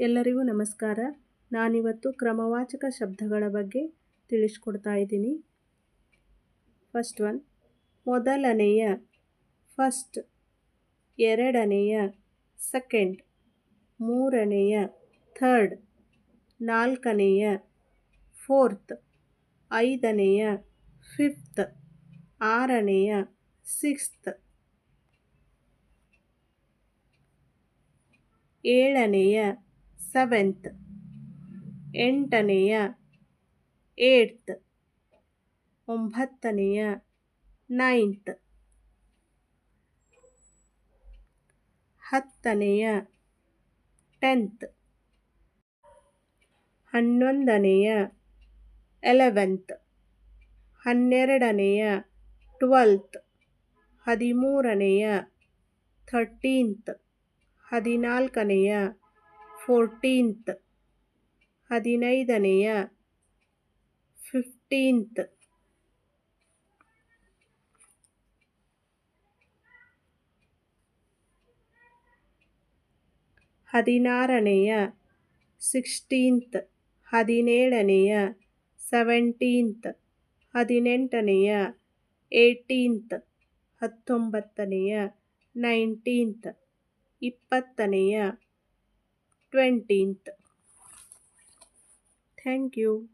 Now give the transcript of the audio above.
ಎಲ್ಲರಿಗೂ ನಮಸ್ಕಾರ. ನಾನಿವತ್ತು ಕ್ರಮವಾಚಕ ಶಬ್ದಗಳ ಬಗ್ಗೆ ತಿಳಿಸ್ಕೊಡ್ತಾ ಇದ್ದೀನಿ. ಫಸ್ಟ್ ಒನ್ ಮೊದಲನೆಯ ಫಸ್ಟ್ ಎರಡನೆಯ ಸೆಕೆಂಡ್ ಮೂರನೆಯ ಥರ್ಡ್ ನಾಲ್ಕನೆಯ ಫೋರ್ತ್ ಐದನೆಯ ಫಿಫ್ತ್ ಆರನೆಯ ಸಿಕ್ಸ್ತ್ ಏಳನೆಯ ಸೆವೆಂತ್ ಎಂಟನೆಯ ಏಟ್ತ್ ಒಂಬತ್ತನೆಯ ನೈನ್ತ್ ಹತ್ತನೆಯ ಟೆಂತ್ ಹನ್ನೊಂದನೆಯ ಎಲೆವೆಂತ್ ಹನ್ನೆರಡನೆಯ ಟ್ವೆಲ್ತ್ ಹದಿಮೂರನೆಯ ಥರ್ಟೀನ್ತ್ ಹದಿನಾಲ್ಕನೆಯ ಫೋರ್ಟೀನ್ತ್ ಹದಿನೈದನೆಯ ಫಿಫ್ಟೀನ್ತ್ ಹದಿನಾರನೆಯ ಸಿಕ್ಸ್ಟೀನ್ತ್ ಹದಿನೇಳನೆಯ ಸೆವೆಂಟೀನ್ತ್ ಹದಿನೆಂಟನೆಯ ಏಯ್ಟೀನ್ತ್ ಹತ್ತೊಂಬತ್ತನೆಯ ನೈನ್ಟೀನ್ತ್ ಇಪ್ಪತ್ತನೆಯ twentieth. Thank you.